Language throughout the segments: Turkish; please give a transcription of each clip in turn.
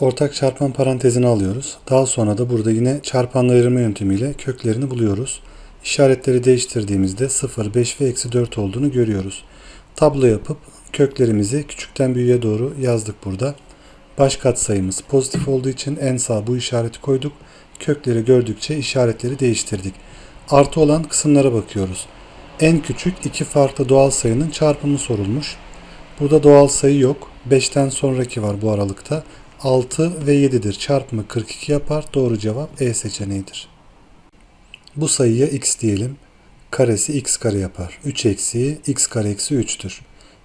ortak çarpan parantezini alıyoruz. Daha sonra da burada yine çarpanla ayırma yöntemiyle köklerini buluyoruz. İşaretleri değiştirdiğimizde 0, 5 ve eksi 4 olduğunu görüyoruz. Tablo yapıp köklerimizi küçükten büyüğe doğru yazdık burada. Baş katsayımız pozitif olduğu için en sağ bu işareti koyduk. Kökleri gördükçe işaretleri değiştirdik. Artı olan kısımlara bakıyoruz. En küçük iki farklı doğal sayının çarpımı sorulmuş. Burada doğal sayı yok. 5'ten sonraki var bu aralıkta. 6 ve 7'dir. Çarpımı 42 yapar. Doğru cevap E seçeneğidir. Bu sayıya x diyelim. Karesi x kare yapar. 3 eksiği x kare eksi 3'tür.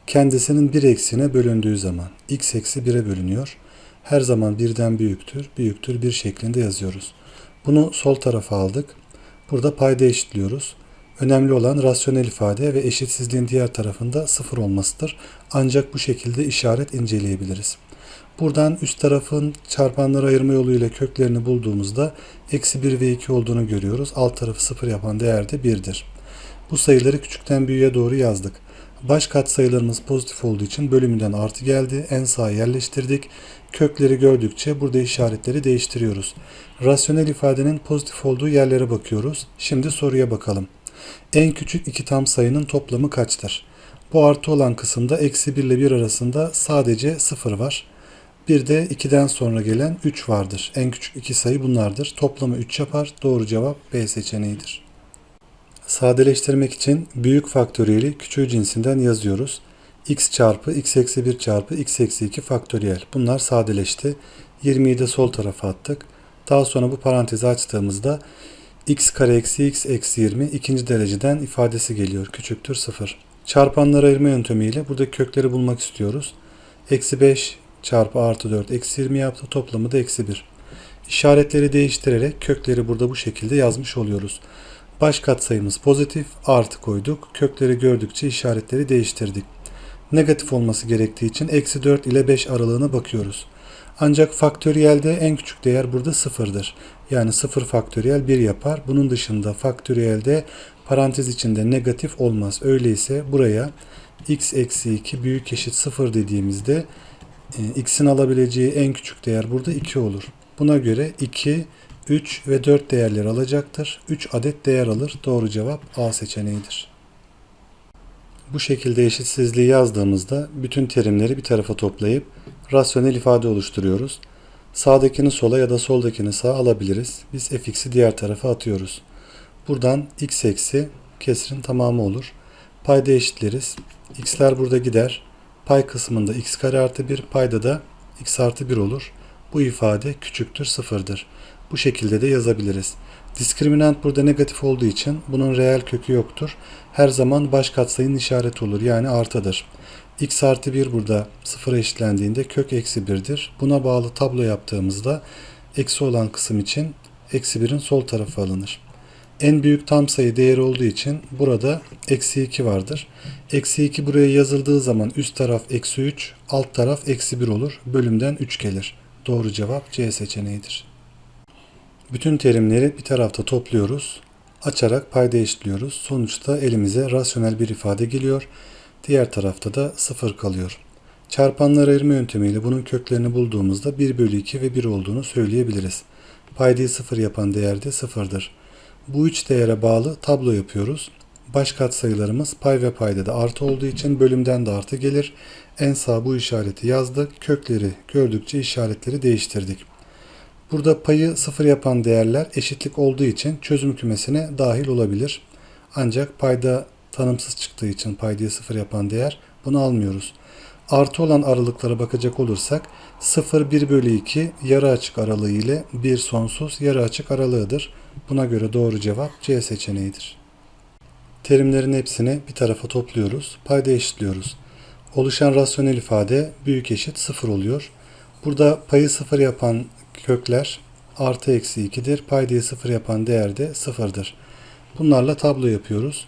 Kendisinin 1 eksiğine bölündüğü zaman x eksi 1'e bölünüyor. Her zaman birden büyüktür, büyüktür 1 şeklinde yazıyoruz. Bunu sol tarafa aldık. Burada payda eşitliyoruz. Önemli olan rasyonel ifade ve eşitsizliğin diğer tarafında sıfır olmasıdır. Ancak bu şekilde işaret inceleyebiliriz. Buradan üst tarafın çarpanları ayırma yoluyla köklerini bulduğumuzda eksi 1 ve 2 olduğunu görüyoruz. Alt tarafı sıfır yapan değer de 1'dir. Bu sayıları küçükten büyüğe doğru yazdık. Baş katsayılarımız pozitif olduğu için bölümünden artı geldi. En sağa yerleştirdik. Kökleri gördükçe burada işaretleri değiştiriyoruz. Rasyonel ifadenin pozitif olduğu yerlere bakıyoruz. Şimdi soruya bakalım. En küçük iki tam sayının toplamı kaçtır? Bu artı olan kısımda eksi 1 ile 1 arasında sadece 0 var. Bir de 2'den sonra gelen 3 vardır. En küçük iki sayı bunlardır. Toplamı 3 yapar. Doğru cevap B seçeneğidir. Sadeleştirmek için büyük faktöriyeli küçüğü cinsinden yazıyoruz. x çarpı x eksi 1 çarpı x eksi 2 faktöriyel. Bunlar sadeleşti. 20'yi de sol tarafa attık. Daha sonra bu parantezi açtığımızda x kare eksi x eksi 20 ikinci dereceden ifadesi geliyor. Küçüktür 0. Çarpanları ayırma yöntemiyle burada kökleri bulmak istiyoruz. Eksi 5 çarpı artı 4 eksi 20 yaptı. Toplamı da eksi 1. İşaretleri değiştirerek kökleri burada bu şekilde yazmış oluyoruz. Baş katsayımız pozitif, artı koyduk. Kökleri gördükçe işaretleri değiştirdik. Negatif olması gerektiği için eksi 4 ile 5 aralığına bakıyoruz. Ancak faktöriyelde en küçük değer burada sıfırdır. Yani 0 faktöriyel 1 yapar. Bunun dışında faktöriyelde parantez içinde negatif olmaz. Öyleyse buraya x eksi 2 büyük eşit 0 dediğimizde x'in alabileceği en küçük değer burada 2 olur. Buna göre 2, 3 ve 4 değerleri alacaktır. 3 adet değer alır. Doğru cevap A seçeneğidir. Bu şekilde eşitsizliği yazdığımızda bütün terimleri bir tarafa toplayıp rasyonel ifade oluşturuyoruz. Sağdakini sola ya da soldakini sağa alabiliriz. Biz fx'i diğer tarafa atıyoruz. Buradan x eksi kesrin tamamı olur. Payda eşitleriz. x'ler burada gider. Pay kısmında x kare artı 1, payda da x artı 1 olur. Bu ifade küçüktür sıfırdır. Bu şekilde de yazabiliriz. Diskriminant burada negatif olduğu için bunun reel kökü yoktur. Her zaman baş katsayının işareti olur yani artıdır. x artı 1 burada sıfıra eşitlendiğinde kök eksi 1'dir. Buna bağlı tablo yaptığımızda eksi olan kısım için eksi 1'in sol tarafı alınır. En büyük tam sayı değeri olduğu için burada eksi 2 vardır. Eksi 2 buraya yazıldığı zaman üst taraf eksi 3, alt taraf eksi 1 olur. Bölümden 3 gelir. Doğru cevap C seçeneğidir. Bütün terimleri bir tarafta topluyoruz. Açarak payda eşitliyoruz. Sonuçta elimize rasyonel bir ifade geliyor. Diğer tarafta da 0 kalıyor. Çarpanlar ayırma yöntemiyle bunun köklerini bulduğumuzda 1 bölü 2 ve 1 olduğunu söyleyebiliriz. Paydayı 0 yapan değer de 0'dır. Bu üç değere bağlı tablo yapıyoruz. Baş katsayılarımız pay ve payda da artı olduğu için bölümden de artı gelir. En sağ bu işareti yazdık. Kökleri gördükçe işaretleri değiştirdik. Burada payı sıfır yapan değerler eşitlik olduğu için çözüm kümesine dahil olabilir. Ancak payda tanımsız çıktığı için paydayı sıfır yapan değer bunu almıyoruz. Artı olan aralıklara bakacak olursak 0 1 bölü 2 yarı açık aralığı ile 1 sonsuz yarı açık aralığıdır. Buna göre doğru cevap C seçeneğidir. Terimlerin hepsini bir tarafa topluyoruz. Payda eşitliyoruz. Oluşan rasyonel ifade büyük eşit 0 oluyor. Burada payı 0 yapan kökler artı eksi 2'dir. Paydayı 0 yapan değer de 0'dır. Bunlarla tablo yapıyoruz.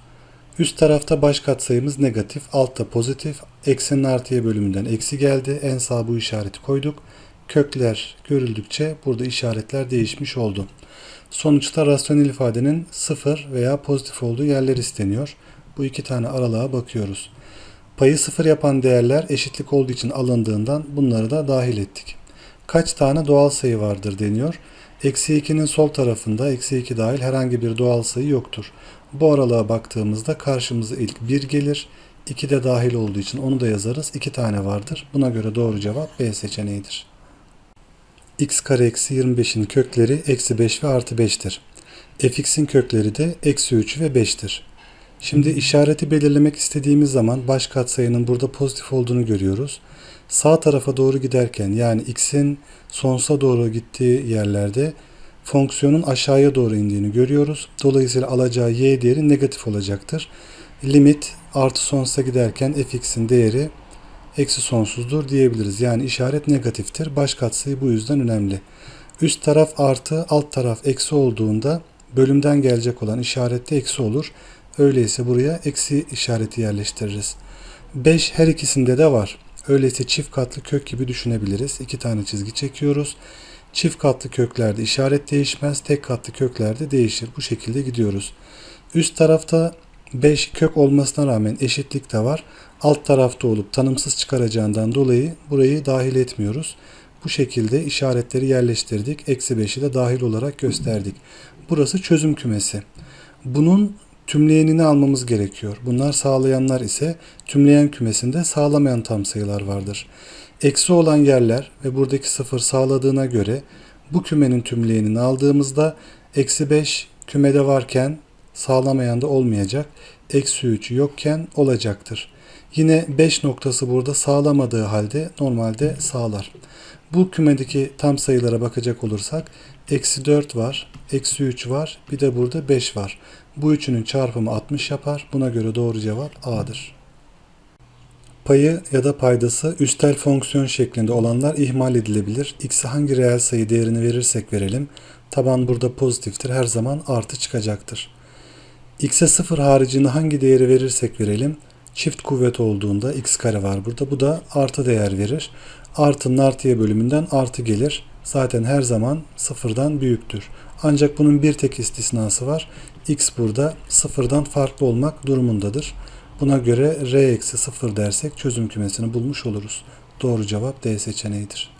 Üst tarafta baş katsayımız negatif, altta pozitif. Eksinin artıya bölümünden eksi geldi. En sağ bu işareti koyduk. Kökler görüldükçe burada işaretler değişmiş oldu. Sonuçta rasyonel ifadenin sıfır veya pozitif olduğu yerler isteniyor. Bu iki tane aralığa bakıyoruz. Payı sıfır yapan değerler eşitlik olduğu için alındığından bunları da dahil ettik. kaç tane doğal sayı vardır deniyor. Eksi 2'nin sol tarafında eksi 2 dahil herhangi bir doğal sayı yoktur. Bu aralığa baktığımızda karşımıza ilk 1 gelir. 2 de dahil olduğu için onu da yazarız. 2 tane vardır. Buna göre doğru cevap B seçeneğidir. x kare eksi 25'in kökleri eksi 5 ve artı 5'tir. fx'in kökleri de eksi 3 ve 5'tir. Şimdi işareti belirlemek istediğimiz zaman baş katsayının burada pozitif olduğunu görüyoruz. Sağ tarafa doğru giderken yani x'in sonsuza doğru gittiği yerlerde fonksiyonun aşağıya doğru indiğini görüyoruz. Dolayısıyla alacağı y değeri negatif olacaktır. Limit artı sonsuza giderken fx'in değeri eksi sonsuzdur diyebiliriz. Yani işaret negatiftir. Baş katsayı bu yüzden önemli. Üst taraf artı alt taraf eksi olduğunda bölümden gelecek olan işarette eksi olur. Öyleyse buraya eksi işareti yerleştiririz. 5 her ikisinde de var. Öyleyse çift katlı kök gibi düşünebiliriz. İki tane çizgi çekiyoruz. Çift katlı köklerde işaret değişmez. Tek katlı köklerde değişir. Bu şekilde gidiyoruz. Üst tarafta 5 kök olmasına rağmen eşitlik de var. Alt tarafta olup tanımsız çıkaracağından dolayı burayı dahil etmiyoruz. Bu şekilde işaretleri yerleştirdik. Eksi 5'i de dahil olarak gösterdik. Burası çözüm kümesi. Bunun tümleyenini almamız gerekiyor. Bunlar sağlayanlar ise tümleyen kümesinde sağlamayan tam sayılar vardır. Eksi olan yerler ve buradaki sıfır sağladığına göre bu kümenin tümleyenini aldığımızda eksi 5 kümede varken sağlamayan da olmayacak. Eksi 3 yokken olacaktır. Yine 5 noktası burada sağlamadığı halde normalde sağlar. Bu kümedeki tam sayılara bakacak olursak eksi 4 var, eksi 3 var, bir de burada 5 var. Bu üçünün çarpımı 60 yapar. Buna göre doğru cevap A'dır. Payı ya da paydası üstel fonksiyon şeklinde olanlar ihmal edilebilir. X'e hangi reel sayı değerini verirsek verelim, taban burada pozitiftir. Her zaman artı çıkacaktır. X'e 0 haricinde hangi değeri verirsek verelim, çift kuvvet olduğunda x kare var burada. Bu da artı değer verir. Artının artıya bölümünden artı gelir. Zaten her zaman sıfırdan büyüktür. Ancak bunun bir tek istisnası var. X burada sıfırdan farklı olmak durumundadır. Buna göre R eksi sıfır dersek çözüm kümesini bulmuş oluruz. Doğru cevap D seçeneğidir.